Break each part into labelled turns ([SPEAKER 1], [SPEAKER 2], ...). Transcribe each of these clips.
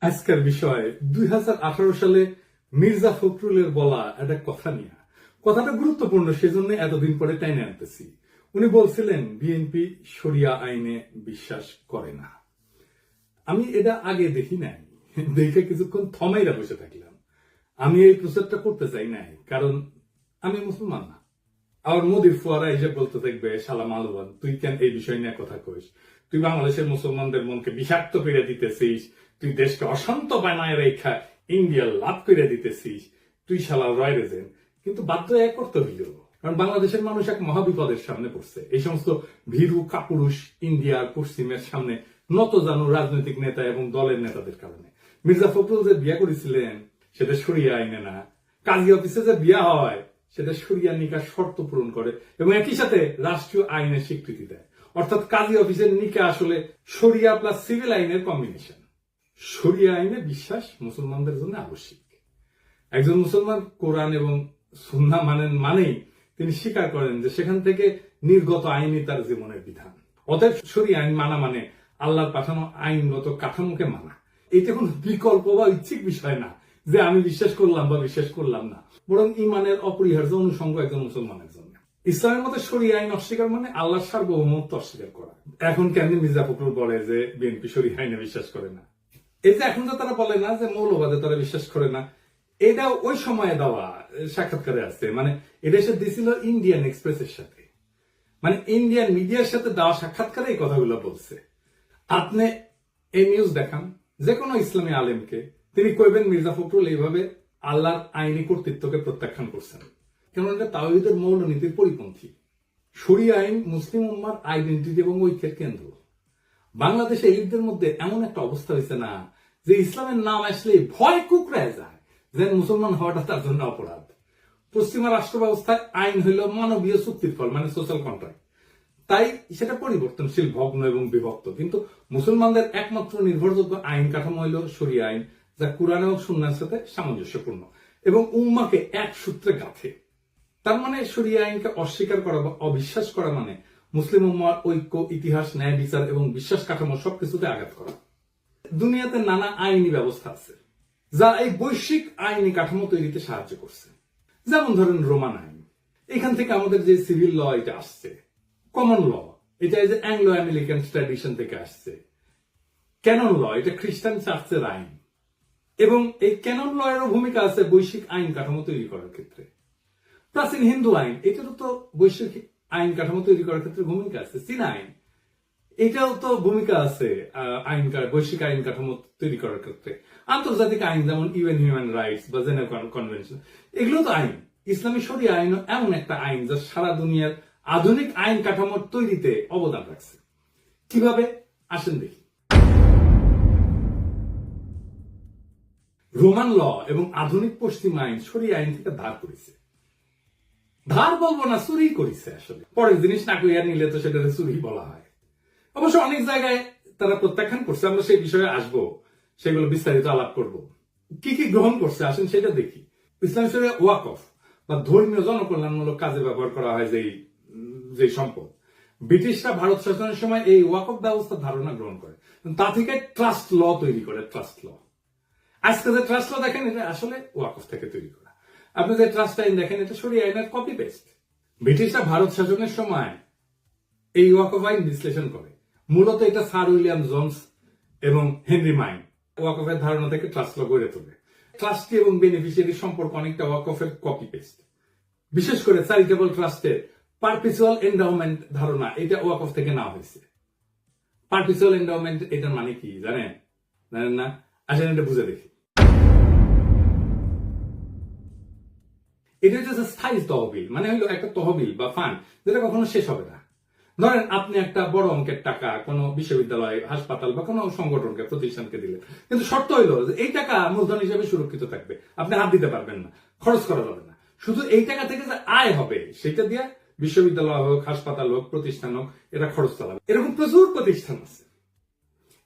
[SPEAKER 1] আজকের বিষয় দুই হাজার আঠারো সালে মির্জা ফখরুলের বলা একটা কথা নিয়ে। কথাটা গুরুত্বপূর্ণ, সেজন্য এতদিন পরে টাইনে আনতেছি। উনি বলছিলেন, বিএনপি শরিয়া আইনে বিশ্বাস করে না। আমি এটা আগে দেখি নাই। দেখে কিছুক্ষণ থমাইরা বসে থাকলাম। আমি এই প্রচারটা করতে চাই নাই, কারণ আমি মুসলমান না। আর মোদির ফুয়ারা এসে বলতে দেখবে সালাম আলবান তুই কেন এই বিষয় নিয়ে কথা কইস? তুই বাংলাদেশের মুসলমানদের মনকে বিষাক্ত করে দিতেছিস, তুই দেশকে অশান্ত বানায় রেখা ইন্ডিয়া লাভ করে দিতেছিস, তুই শালা রয় রেজেন কিন্তু বাধ্য এক করতে হইল, কারণ বাংলাদেশের মানুষ এক মহাবিপদের সামনে পড়ছে। এই সমস্ত ভীরু কাপুরুষ ইন্ডিয়ার পশ্চিমের সামনে নত জানু রাজনৈতিক নেতা এবং দলের নেতাদের কারণে। মির্জা ফখরুল যে বিয়া করেছিলেন, সেটা সরিয়া আইনে না। কাজী অফিসে যে বিয়া হয় সেটা সরিয়া নিকা শর্ত পূরণ করে এবং একই সাথে রাষ্ট্রীয় আইনের স্বীকৃতি দেয়। অর্থাৎ কাজী অফিসের নিকা আসলে সরিয়া প্লাস সিভিল আইনের কম্বিনেশন সরিয়া আইনে বিশ্বাস মুসলমানদের জন্য আবশ্যিক। একজন মুসলমান কোরআন এবং সুন্না মানেন মানেই তিনি স্বীকার করেন যে সেখান থেকে নির্গত আইনই তার জীবনের বিধান। অতএব সরিয়া আইন মানা মানে আল্লাহর পাঠানো আইনগত কাঠামোকে মানা। এটা কোনো বিকল্প বা ইচ্ছিক বিষয় না। যে আমি বিশ্বাস করলাম বা বিশ্বাস করলাম না। বরং ইমানের অপরিহার্য অনুষঙ্গ একজন মুসলমানের জন্য ইসলামের মধ্যে সরিয়া আইন অস্বীকার মানে আল্লাহর সার্বভৌমত্ব অস্বীকার করা। এখন কেন মির্জা ফখরুল বলে যে বিএনপি সরিয়া আইনে বিশ্বাস করে না। এই যে এখন যে তারা বলে না যে মৌলবাদে তারা বিশ্বাস করে না, এটা ওই সময়ে দেওয়া সাক্ষাৎকারে আছে মানে এটা সে দিছিল ইন্ডিয়ান এক্সপ্রেসের সাথে। মানে ইন্ডিয়ান মিডিয়ার সাথে দেওয়া সাক্ষাৎকারে এই কথাগুলো বলছে। আপনি এই নিউজ দেখান যে কোনো ইসলামী আলেমকে তিনি কইবেন মির্জা ফখরুল এইভাবে আল্লাহর আইনি কর্তৃত্বকে প্রত্যাখ্যান করছেন। কেন এটা তাওহিদের মৌলনীতির পরিপন্থী। শরিয়া আইন, মুসলিম উম্মার আইডেন্টিটি এবং ঐক্যের কেন্দ্র। বাংলাদেশে এলিটদের মধ্যে এমন একটা অবস্থা হয়েছে না, যে ইসলামের নাম আসলে ভয় কুকড়ায় যায়, যে মুসলমান হওয়াটা তার জন্য অপরাধ। পশ্চিমা রাষ্ট্র ব্যবস্থায় আইন হইল মানবীয় চুক্তির ফল মানে সোশ্যাল কন্ট্রাক্ট তাই সেটা পরিবর্তনশীল, ভগ্ন এবং বিভক্ত। কিন্তু মুসলমানদের একমাত্র নির্ভরযোগ্য আইন কাঠামো হইল শরিয়া আইন। যা কোরআন এবং সুন্নার সাথে সামঞ্জস্যপূর্ণ। এবং উম্মাকে এক সূত্রে গাঁথে। তার মানে শরিয়া আইনকে অস্বীকার করা বা অবিশ্বাস করা মানে মুসলিম উম্মার ঐক্য, ইতিহাস, ন্যায়, বিচার এবং বিশ্বাস কাঠামো সবকিছুতে আঘাত করা। দুনিয়াতে নানা আইনি ব্যবস্থা আছে, যা এই বৈশ্বিক আইনি কাঠামো তৈরিতে সাহায্য করছে। যেমন ধরেন রোমান আইন। এখান থেকে আমাদের যে সিভিল ল এটা আসছে, কমন ল। এটা যে অ্যাংলো আমেরিকান ট্র্যাডিশন থেকে আসছে। ক্যানন ল, এটা খ্রিস্টান চার্চের আইন। এবং এই ক্যানন ল এরও ভূমিকা আছে বৈশ্বিক আইন কাঠামো তৈরি করার ক্ষেত্রে। প্রাচীন হিন্দু আইন, এটারও তো বৈশ্বিক আইন কাঠামো তৈরি করার ক্ষেত্রে ভূমিকা আছে। চীনা আইন, এটাও তো ভূমিকা আছে আইন বৈশ্বিক আইন কাঠামো তৈরি করার ক্ষেত্রে। আন্তর্জাতিক আইন যেমন ইউএন হিউম্যান রাইটস বা জেনেভ কনভেনশন, এগুলো তো আইন। ইসলামী শরিয়া আইন এমন একটা আইন যা সারা দুনিয়ার আধুনিক আইন কাঠামোর তৈরিতে অবদান রাখছে। কীভাবে? আসেন দেখি। রোমান ল এবং আধুনিক পশ্চিম আইন শরিয়া আইন থেকে ধার করেছে। ধার বলব না, চুরি করেছে আসলে। পরের জিনিস না কইয়া নিলে তো সেটা চুরি বলা হয়। অবশ্য অনেক জায়গায় তারা প্রত্যাখ্যান করছে, আমরা সেই বিষয়ে আসব, সেগুলো বিস্তারিত আলাপ করব। কি কি গ্রহণ করছে, আসেন সেটা দেখি। ইসলাম শরিয়া ওয়াকফ, বা ধর্মীয় জনকল্যাণমূলক কাজে ব্যবহার করা হয় যেই যে সম্পদ। ব্রিটিশরা ভারত শাসনের সময় এই ওয়াকফ ব্যবস্থার ধারণা গ্রহণ করে। তা থেকে ট্রাস্ট ল তৈরি করে ট্রাস্ট ল আজকে যে ট্রাস্ট ল দেখেন, এটা আসলে ওয়াকফ থেকে তৈরি করা। আপনি যে ট্রাস্ট আইন দেখেন, এটা সরিয়ে আইনের কপি পেস্ট ব্রিটিশরা ভারত শাসনের সময় এই ওয়াকফ আইন বিশ্লেষণ করে। মূলত এটা স্যার উইলিয়াম জোন্স এবং হেনরি মাইন ওয়াকফের ধারণা থেকে ট্রাস্ট ল গড়ে তোলে। ট্রাস্টি এবং বেনিফিশিয়ারি সম্পর্ক অনেকটা ওয়াকফের কপি পেস্ট বিশেষ করে চ্যারিটেবল ট্রাস্টের পারপিচুয়াল এন্ডাউমেন্ট ধারণা, এটা ওয়াকফ থেকে নেওয়া হয়েছে। পারপিচুয়াল এন্ডাউমেন্ট এটার মানে কি? জানেন? জানেন না? আসেন এটা বুঝে দেখি। এটা হচ্ছে স্থায়ী তহবিল মানে হলো একটা তহবিল বা ফান্ড যেটা কখনো শেষ হবে না। ধরেন আপনি একটা বড় অঙ্কের টাকা কোনো বিশ্ববিদ্যালয়, হাসপাতাল বা কোনো সংগঠনকে, প্রতিষ্ঠানকে দিলেন। কিন্তু শর্ত এই টাকা মূলধন হিসেবে সুরক্ষিত থাকবে। আপনি হাত দিতে পারবেন না, খরচ করা যাবে না। শুধু এই টাকা থেকে যে আয় হবে, সেটা দিয়ে বিশ্ববিদ্যালয় হোক, হাসপাতাল হোক, প্রতিষ্ঠান হোক এটা খরচ চালাবে। এরকম প্রচুর প্রতিষ্ঠান আছে।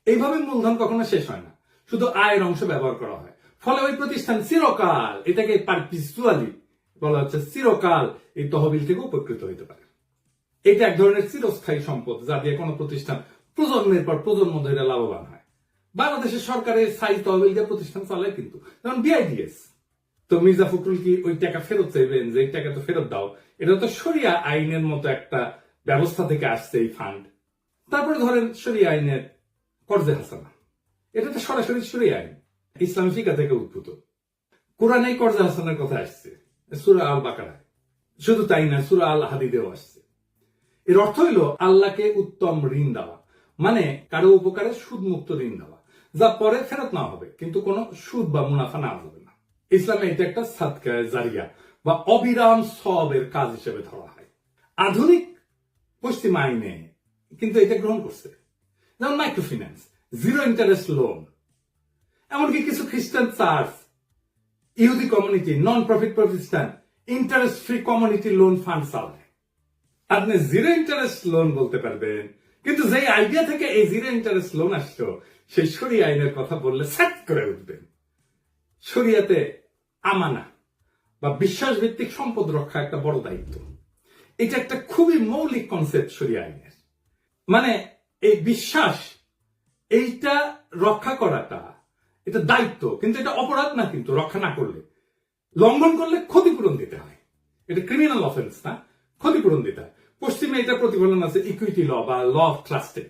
[SPEAKER 1] এইভাবে মূলধন কখনো শেষ হয় না। শুধু আয়ের অংশ ব্যবহার করা হয়। ফলে ওই প্রতিষ্ঠান চিরকাল এটাকে পারপিচুয়ালি বলা হচ্ছে চিরকাল এই তহবিল থেকে উপকৃত হইতে পারে। এটা এক ধরনের চিরস্থায়ী সম্পদ যা দিয়ে কোনো প্রতিষ্ঠান প্রজন্মের পর প্রজন্ম ধরে লাভবান হয়। বাংলাদেশের সরকারের সাইজ তহবিল দিয়ে প্রতিষ্ঠান চালায় কিন্তু, যেমন বিআইডিএস তো মির্জা ফখরুল কি ওই টাকা ফেরত চাইবেন যে টাকা তো ফেরত দাও? এটা তো সরিয়া আইনের মতো একটা ব্যবস্থা থেকে আসছে এই ফান্ড তারপরে ধরেন সরিয়া আইনের কর্জে হাসানা। এটা তো সরাসরি সরিয়া আইন, ইসলামী ফিকা থেকে উদ্ভূত। কোরআনে কর্জে হাসানের কথা আসছে। সুরা আল বাকারায় শুধু তাই না, সুরা আল হাদিদেও আসছে। এর অর্থ হইল আল্লাহকে উত্তম ঋণ দেওয়া। মানে কারও উপকারে সুদ মুক্ত ঋণ দেওয়া যা পরে ফেরত না হবে, কিন্তু কোনো সুদ বা মুনাফা না যাবে না। ইসলামে এটা একটা সাদকা, জারিয়া বা অবিরাম সবের কাজ হিসেবে ধরা হয়। আধুনিক পশ্চিম আইনে কিন্তু এটা গ্রহণ করছে। যেমন মাইক্রোফিন্যান্স, জিরো ইন্টারেস্ট লোন, এমনকি কিছু খ্রিস্টান চার্চ ইহুদি কমিউনিটি নন প্রফিট প্রতিষ্ঠান interest free community loan fund চালায় আপনি জিরো ইন্টারেস্ট লোন বলতে পারবেন, কিন্তু যে আইডিয়া থেকে এই জিরো ইন্টারেস্ট লোন আসছো সেই সরি আইনের কথা বললে সেট করে উঠবেন। শরিয়াতে আমানা বা বিশ্বাস ভিত্তিক সম্পদ রক্ষা একটা বড় দায়িত্ব। এটা একটা খুবই মৌলিক কনসেপ্ট সরিয়া আইনের। মানে এই বিশ্বাস, এইটা রক্ষা করাটা এটা দায়িত্ব, কিন্তু এটা অপরাধ না কিন্তু রক্ষা না করলে। লঙ্ঘন করলে ক্ষতিপূরণ দিতে হয়। এটা ক্রিমিনাল অফেন্স না, ক্ষতিপূরণ দিতে হয়। পশ্চিমে এটা প্রতিফলন আছে ইকুইটি ল বা ল অফ ট্রাস্টে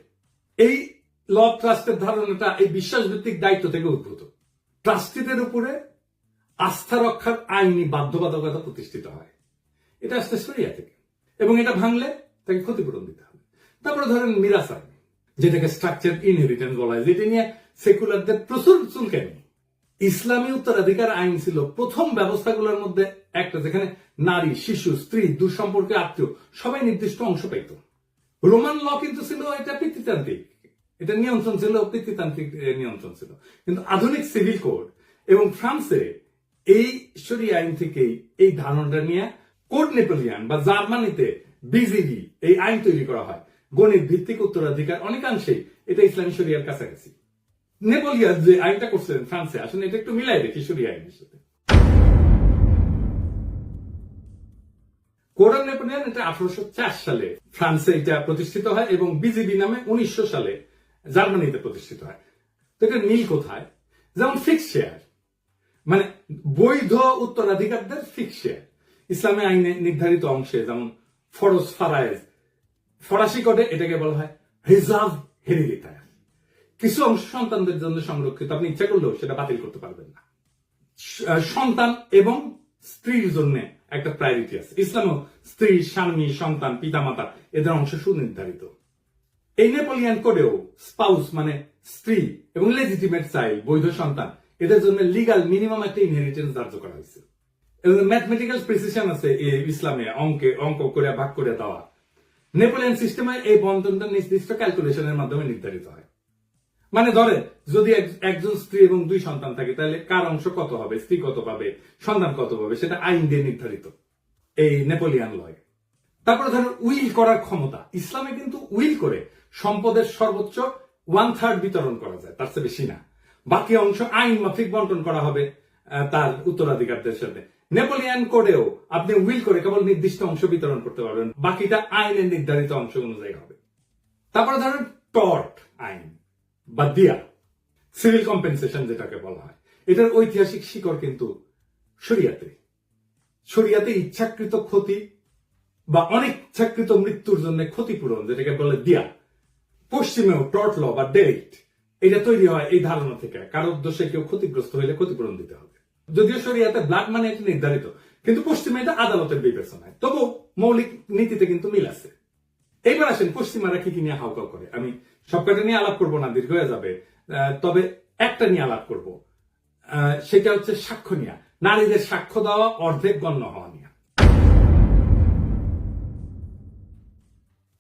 [SPEAKER 1] এই ল অফ ট্রাস্টের ধারণাটা এই বিশ্বাস ভিত্তিক দায়িত্ব থেকে উদ্ভূত। ট্রাস্টিদের উপরে আস্থা রক্ষার আইনি বাধ্যবাধকতা প্রতিষ্ঠিত হয়। এটা আসতে সরিয়া থেকে। এবং এটা ভাঙলে তাকে ক্ষতিপূরণ দিতে হবে। তারপরে ধরেন মিরাস আইন যেটাকে স্ট্রাকচার ইনহেরিটেন্স বলা হয়, যেটা নিয়ে সেকুলারদের প্রচুর চুলকানি। ইসলামী উত্তরাধিকার আইন ছিল প্রথম ব্যবস্থাগুলোর মধ্যে একটা, যেখানে নারী, শিশু, স্ত্রী, দুঃসম্পর্কে আত্মীয়, সবাই নির্দিষ্ট অংশ পেত রোমান ল কিন্তু ছিল এটা পিতৃতান্ত্রিক। এটা নিয়ন্ত্রণ ছিল, পিতৃতান্ত্রিক নিয়ন্ত্রণ ছিল। কিন্তু আধুনিক সিভিল কোড এবং ফ্রান্সে এই সরি আইন থেকেই এই ধারণাটা নিয়ে কোড নেপোলিয়ান বা জার্মানিতে বিজিবি এই আইন তৈরি করা হয়। গণিত ভিত্তিক উত্তরাধিকার অনেকাংশেই এটা ইসলামী শরিয়ার কাছাকাছি। নেপোলিয়ান যে আইনটা করছিলেন ফ্রান্সে, আসলে এটা একটু মিলাই দেখি শরিয়া আইনের সাথে। কোরআন নেপোলিয়ান এটা আঠারোশো সালে ফ্রান্সে এটা প্রতিষ্ঠিত হয় এবং বিজিবি নামে উনিশশো সালে জার্মানিতে প্রতিষ্ঠিত হয়। তো এটা মিল কোথায়? যেমন ফিক্স শেয়ার। মানে বৈধ উত্তরাধিকারদের ফিক্স শেয়ার। ইসলামী আইনে নির্ধারিত অংশে যেমন ফরজ ফারায়েজ ফরাসি কোডে এটাকে বলা হয় রিজার্ভ হেরিডিটার কিছু অংশ সন্তানদের জন্য সংরক্ষিত। আপনি ইচ্ছা করলেও সেটা বাতিল করতে পারবেন না। সন্তান এবং স্ত্রীর জন্য একটা প্রায়োরিটি আছে। ইসলামও স্ত্রী, স্বামী, সন্তান, পিতামাতা, এদের অংশ সুনির্ধারিত। এই নেপোলিয়ান কোডেও স্পাউস মানে স্ত্রী এবং লেজিটিমেট চাইল্ড বৈধ সন্তান, এদের জন্য লিগাল মিনিমাম একটা ইনহেরিটেন্স ধার্য করা হয়েছে। ম্যাথমেটিক্যাল প্রিসিশন আছে ইসলামে অঙ্কে, অঙ্ক করে ভাগ করে দেওয়া। নেপোলিয়ান সিস্টেমে এই বন্টনটা নির্দিষ্ট ক্যালকুলেশনের মাধ্যমে নির্ধারিত হয়। মানে ধরে, যদি একজন স্ত্রী এবং দুই সন্তান থাকে, তাহলে কার অংশ কত হবে, স্ত্রী কত পাবে, সন্তান কত পাবে, সেটা আইন দিয়ে নির্ধারিত। এই নেপোলিয়ান লয়। তারপরে ধরেন, উইল করার ক্ষমতা। ইসলামে কিন্তু উইল করে সম্পদের সর্বোচ্চ ওয়ান থার্ড বিতরণ করা যায়, তার চেয়ে বেশি না। বাকি অংশ আইন মাফিক বন্টন করা হবে তার উত্তরাধিকারদের সাথে। নেপোলিয়ান কোডেও আপনি উইল করে কেবল নির্দিষ্ট অংশ বিতরণ করতে পারবেন, বাকিটা আইনের নির্ধারিত অংশ অনুযায়ী হবে। তারপরে ধরেন টর্ট আইন, বা দিয়া সিভিল কম্পেনসেশন যেটাকে বলা হয়। এটার ঐতিহাসিক শিকড় কিন্তু শরিয়াতে। শরিয়াতে ইচ্ছাকৃত ক্ষতি বা অনিচ্ছাকৃত মৃত্যুর জন্য ক্ষতিপূরণ, যেটাকে বলে দিয়া, পশ্চিমেও টর্ট ল বা ডেরিক্ট এটা তৈরি হয় এই ধারণা থেকে। কারও দোষে কেউ ক্ষতিগ্রস্ত হইলে ক্ষতিপূরণ দিতে হবে। যদিও শরিয়াতে ব্লাড মানে এটা নির্ধারিত, কিন্তু পশ্চিমে এটা আদালতের বিবেচনায়। তবু মৌলিক নীতিতে কিন্তু মিল আছে। এইবার আসেন, পশ্চিমারা কি কি নিয়ে হাউকাউ করে? আমি সবকটা নিয়ে আলাপ করব না, দীর্ঘ হয়ে যাবে। তবে একটা নিয়ে আলাপ করব। সেটা হচ্ছে সাক্ষ্য নিয়ে। নারীদের সাক্ষ্য দেওয়া, অর্ধেক গণ্য হওয়া নিয়ে।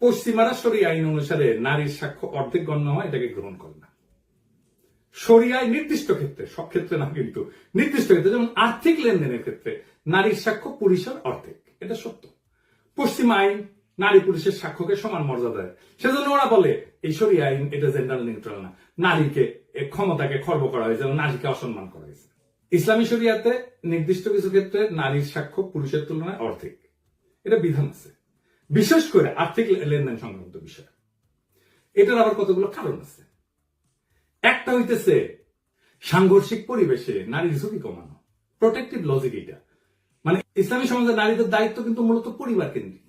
[SPEAKER 1] পশ্চিমারা সরি আইন অনুসারে নারীর সাক্ষ্য অর্ধেক গণ্য হয় এটাকে গ্রহণ করে না। সরিয়ায় নির্দিষ্ট ক্ষেত্রে, সব ক্ষেত্রে না, কিন্তু নির্দিষ্ট ক্ষেত্রে, যেমন আর্থিক লেনদেনের ক্ষেত্রে, নারীর সাক্ষ্য পুরুষের অর্ধেক। এটা সত্য। পশ্চিম আইন নারী পুরুষের সাক্ষ্যকে সমান মর্যাদা দেয়। সেজন্য ওরা বলে, এই সরি আইন, এটা জেন্ডার নিউট্রাল না। নারীকে ক্ষমতাকে খর্ব করা হয়েছে নারীকে অসম্মান করা হয়েছে। ইসলামী শরিয়াতে নির্দিষ্ট কিছু ক্ষেত্রে নারীর সাক্ষ্য পুরুষের তুলনায় অর্ধেক। এটা বিধান আছে। বিশেষ করে আর্থিক লেনদেন সংক্রান্ত বিষয়। এটার আবার কতগুলো কারণ আছে? একটা হইতেছে সাংঘর্ষিক পরিবেশে নারীর ঝুঁকি কমানো প্রোটেক্টিভ লজিক এটা মানে ইসলামী সমাজে নারীদের দায়িত্ব কিন্তু মূলত পরিবার কেন্দ্রিক।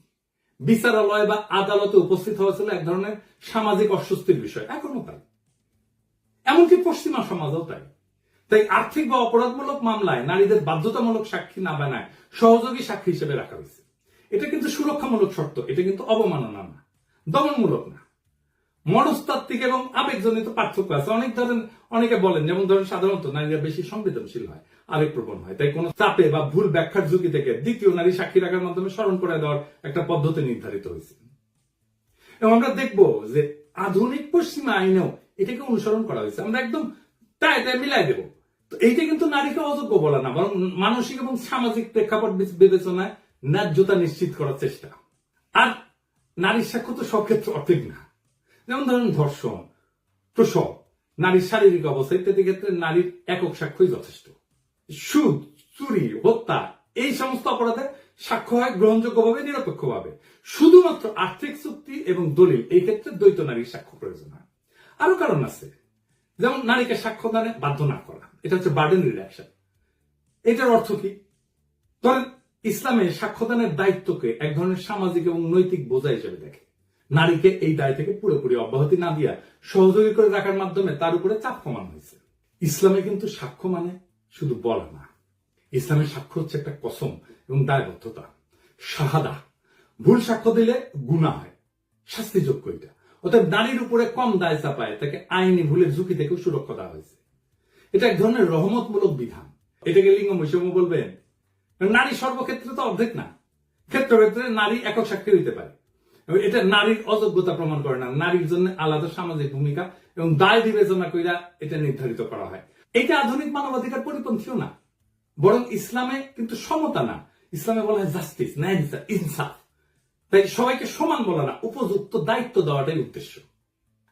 [SPEAKER 1] বিচারালয় বা আদালতে উপস্থিত হওয়া ছিল এক ধরনের সামাজিক অস্বস্তির বিষয়, এখনও তাই। এমনকি পশ্চিমা সমাজও তাই। তাই আর্থিক বা অপরাধমূলক মামলায় নারীদের বাধ্যতামূলক সাক্ষী না বানায় সহযোগী সাক্ষী হিসেবে রাখা হয়েছে। এটা কিন্তু সুরক্ষামূলক শর্ত, এটা কিন্তু অবমাননা না, দমনমূলক না। মনস্তাত্ত্বিক এবং আবেগজনিত পার্থক্য আছে। অনেক ধরেন, অনেকে বলেন, যেমন ধরেন সাধারণত নারীরা বেশি সংবেদনশীল হয়, আবেগপ্রবণ হয়। তাই কোনো চাপে বা ভুল ব্যাখ্যার ঝুঁকি থেকে দ্বিতীয় নারী সাক্ষী রাখার মাধ্যমে স্মরণ করে দেওয়ার একটা পদ্ধতি নির্ধারিত হয়েছে। এবং আমরা দেখব যে আধুনিক পশ্চিমা আইনেও এটাকে অনুসরণ করা হয়েছে। আমরা একদম তাই তাই মিলাই দেব। তো এইটা কিন্তু নারীকে অযোগ্য বলা না, বরং মানসিক এবং সামাজিক প্রেক্ষাপট বিবেচনায় ন্যায্যতা নিশ্চিত করার চেষ্টা। আর নারীর সাক্ষ্য তো সব ক্ষেত্রে অর্ধেক না। যেমন ধরেন ধর্ষণ, প্রসব, নারীর শারীরিক অবস্থা ইত্যাদি ক্ষেত্রে নারীর একক সাক্ষ্যই যথেষ্ট। সুদ, চুরি, হত্যা, এই সমস্ত অপরাধে সাক্ষ্য হয় গ্রহণযোগ্যভাবে, নিরপেক্ষভাবে। শুধুমাত্র আর্থিক চুক্তি এবং দলিল, এই ক্ষেত্রে দ্বৈত নারীর সাক্ষ্য প্রয়োজন হয়। আরও কারণ আছে। যেমন নারীকে সাক্ষ্য দানে বাধ্য না করা, এটা হচ্ছে বার্ডেন রিডাকশন এটার অর্থ কি? ধরেন ইসলামে সাক্ষ্যদানের দায়িত্বকে এক ধরনের সামাজিক এবং নৈতিক বোঝা হিসেবে দেখে। নারীকে এই দায় থেকে পুরোপুরি অব্যাহতি না দিয়া সহযোগী করে রাখার মাধ্যমে তার উপরে চাপ কমানো হয়েছে। ইসলামে কিন্তু সাক্ষ্য মানে শুধু বলা না। ইসলামের সাক্ষ্য হচ্ছে একটা কসম এবং দায়বদ্ধতা। শাহাদা। ভুল সাক্ষ্য দিলে গুণা হয়। শাস্তিযোগ্য এটা। অর্থাৎ নারীর উপরে কম দায় চাপায়, তাকে আইনি ভুলের ঝুঁকি থেকেও সুরক্ষা দেওয়া হয়েছে। এটা এক ধরনের রহমতমূলক বিধান। এটাকে লিঙ্গ বৈষম্য বলবেন। নারী সর্বক্ষেত্রে তো অর্ধেক না। ক্ষেত্র ক্ষেত্রে নারী একক সাক্ষী হইতে পারে। এটা নারীর অযোগ্যতা প্রমাণ করে না। নারীর জন্য আলাদা সামাজিক ভূমিকা এবং দায় বিবেচনা কইরা এটা নির্ধারিত করা হয়। এটা আধুনিক মানবাধিকার পরিপন্থীও না। বরং ইসলামে কিন্তু সমতা না। ইসলামে বলা হয় জাস্টিস ন্যায় বিচার ইনসাফ তাই সবাইকে সমান বলা না, উপযুক্ত দায়িত্ব দেওয়াটাই উদ্দেশ্য।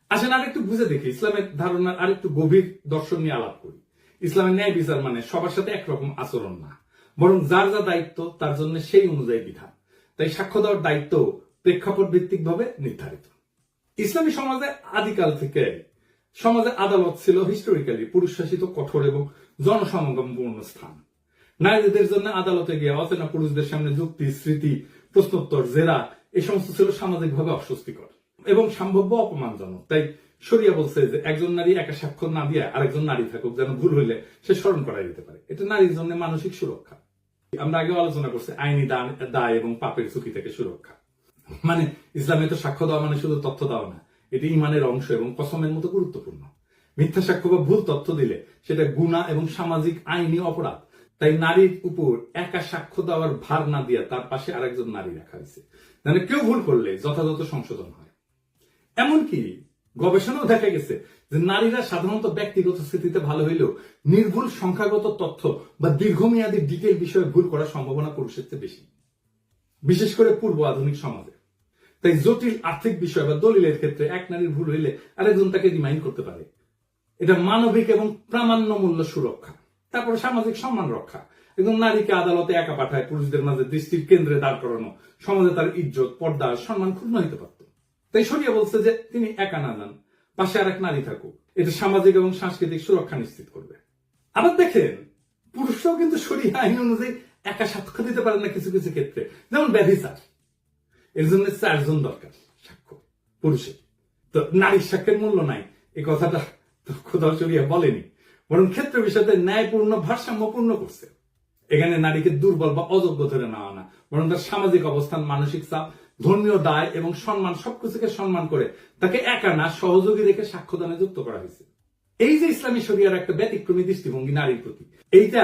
[SPEAKER 1] আসেন আরেকটু বুঝে দেখি, ইসলামের ধারণার আরেকটু গভীর দর্শন নিয়ে আলাপ করি। ইসলামের ন্যায় বিচার মানে সবার সাথে একরকম আচরণ না। বরং যার যা দায়িত্ব, তার জন্য সেই অনুযায়ী বিধান। তাই সাক্ষ্য দেওয়ার দায়িত্ব প্রেক্ষাপট ভিত্তিক ভাবে নির্ধারিত। ইসলামী সমাজে আদিকাল থেকে সমাজে আদালত ছিল হিস্টোরিক্যালি পুরুষ শাসিত কঠোর এবং জনসমাগমপূর্ণ স্থান। নারীদের জন্য আদালতে গিয়ে অচেনা পুরুষদের সামনে যুক্তি, স্মৃতি, প্রশ্নোত্তর, জেরা এই সমস্ত ছিল সামাজিকভাবে অস্বস্তিকর এবং সম্ভাব্য অপমানজনক। তাই শরিয়া বলছে যে একজন নারী একা স্বাক্ষর না দিয়ে আরেকজন নারী থাকুক যেন ভুল হইলে সে স্মরণ করাই দিতে পারে। এটা নারীর জন্য মানসিক সুরক্ষা। আমরা আগে আলোচনা করছি, আইনি দায় এবং পাপের ঝুঁকি থেকে সুরক্ষা। মানে ইসলামে তো সাক্ষ্য দেওয়া মানে শুধু তথ্য দেওয়া না, এটি ইমানের অংশ এবং কসমের মতো গুরুত্বপূর্ণ। মিথ্যা সাক্ষ্য বা ভুল তথ্য দিলে সেটা গুণা এবং সামাজিক আইনি অপরাধ। তাই নারীর উপর একা সাক্ষ্য দেওয়ার ভার না দিয়ে তার পাশে আরেকজন নারী রাখা হয়েছে। মানে কেউ ভুল করলে যথাযথ সংশোধন হয়। এমনকি গবেষণাও দেখা গেছে যে নারীরা সাধারণত ব্যক্তিগত স্থিতিতে ভালো হইলেও নির্ভুল সংখ্যাগত তথ্য বা দীর্ঘমেয়াদী ডিটেল বিষয়ে ভুল করার সম্ভাবনা পুরুষের চেয়ে বেশি। বিশেষ করে পূর্ব আধুনিক সমাজে। তাই জটিল আর্থিক বিষয় বা দলিলের ক্ষেত্রে এক নারীর ভুল হইলে আরেকজন তাকে রিমাইন্ড করতে পারে। এটা মানবিক এবং প্রামাণ্য মূল্য সুরক্ষা, তারপরে সামাজিক সম্মান রক্ষা। এবং নারীকে আদালতে একা পাঠায় পুরুষদের মাঝে দৃষ্টির কেন্দ্রে দাঁড় করানো, সমাজে তার ইজ্জত, পর্দা, সম্মান ক্ষুণ্ণ হইতে পারত। তাই সরিয়া বলছে যে তিনি একা না যান, পাশে আরেক নারী থাকুক। এটা সামাজিক এবং সাংস্কৃতিক সুরক্ষা নিশ্চিত করবে। আবার দেখেন, পুরুষরাও কিন্তু সরিয়া আইন অনুযায়ী একা সাক্ষ্য দিতে পারেন না কিছু কিছু ক্ষেত্রে। যেমন ব্যাধিচার এর জন্য চারজন দরকার, সাক্ষ্য, পুরুষের। তো নারীর সাক্ষ্যের মূল্য নাই। এই কথাটা খোদাও চলিয়া বলেনি। বরং ক্ষেত্র বিষয়তে ন্যায়পূর্ণ, ভারসাম্যপূর্ণ করছে। এখানে নারীকে দুর্বল বা অযোগ্য ধরে নেওয়া না। বরং তার সামাজিক অবস্থান, মানসিক চাপ, ধর্মীয় দায় এবং সম্মান, সবকিছুকে সম্মান করে তাকে একা না, সহযোগী রেখে সাক্ষ্যদানে যুক্ত করা হয়েছে। এই যে ইসলামী শরিয়ার একটা ব্যতিক্রমী দৃষ্টিভঙ্গি নারীর প্রতি, এইটা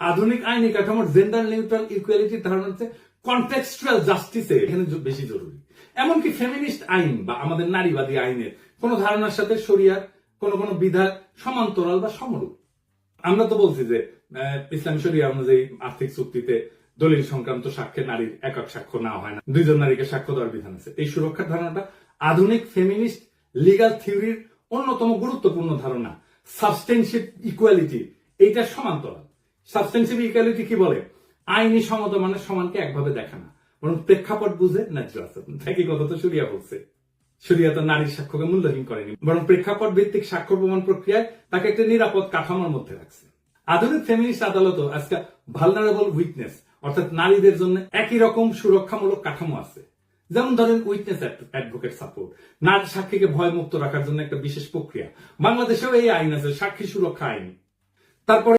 [SPEAKER 1] আধুনিক আইনি কাঠামোর জেন্ডার নিউট্রাল ইকুয়ালিটি ধারণা হচ্ছে কনটেক্সচুয়াল জাস্টিসে এখানে বেশি জরুরি। এমনকি ফেমিনিস্ট আইন বা আমাদের নারীবাদী আইনের কোন ধারণার সাথে শরিয়ার কোন কোন বিধার সমান্তরাল বা সমরূপ। আমরা তো বলছি যে ইসলামী শরিয়া অনুযায়ী আর্থিক চুক্তিতে দলিল সংক্রান্ত সাক্ষ্যে নারীর একক সাক্ষ্য না হয় না। দুইজন নারীকে সাক্ষ্য দেওয়ার বিধান আছে। এই সুরক্ষার ধারণাটা আধুনিক ফেমিনিস্ট লিগাল থিওরির অন্যতম গুরুত্বপূর্ণ ধারণা। সাবস্টেন্সিভ ইকুয়ালিটি এইটা সমান্তরাল। সাবস্টেন্সিভ ইকুয়ালিটি কি বলে? আইনি সমতা মানে সমানকে একভাবে দেখা না। বরং প্রেক্ষাপট বুঝে ন্যায্য আছে। একই কথা তো সুরিয়া বলছে। শরিয়াত নারীর সাক্ষ্যকে মূল্যহীন করেনি। বরং প্রেক্ষাপট ভিত্তিক সাক্ষ্য প্রমাণ প্রক্রিয়ায় তাকে একটা নিরাপদ কাঠামোর মধ্যে রাখছে। আধুনিক ফেমিনিস্ট আদালতও আজকে ভালনারেবল উইটনেস অর্থাৎ নারীদের জন্য একই রকম সুরক্ষামূলক কাঠামো আছে। যেমন ধরেন উইটনেস অ্যাডভোকেট সাপোর্ট নারী সাক্ষীকে ভয় মুক্ত রাখার জন্য একটা বিশেষ প্রক্রিয়া। বাংলাদেশেও এই আইন আছে, সাক্ষী সুরক্ষা আইন। তারপরে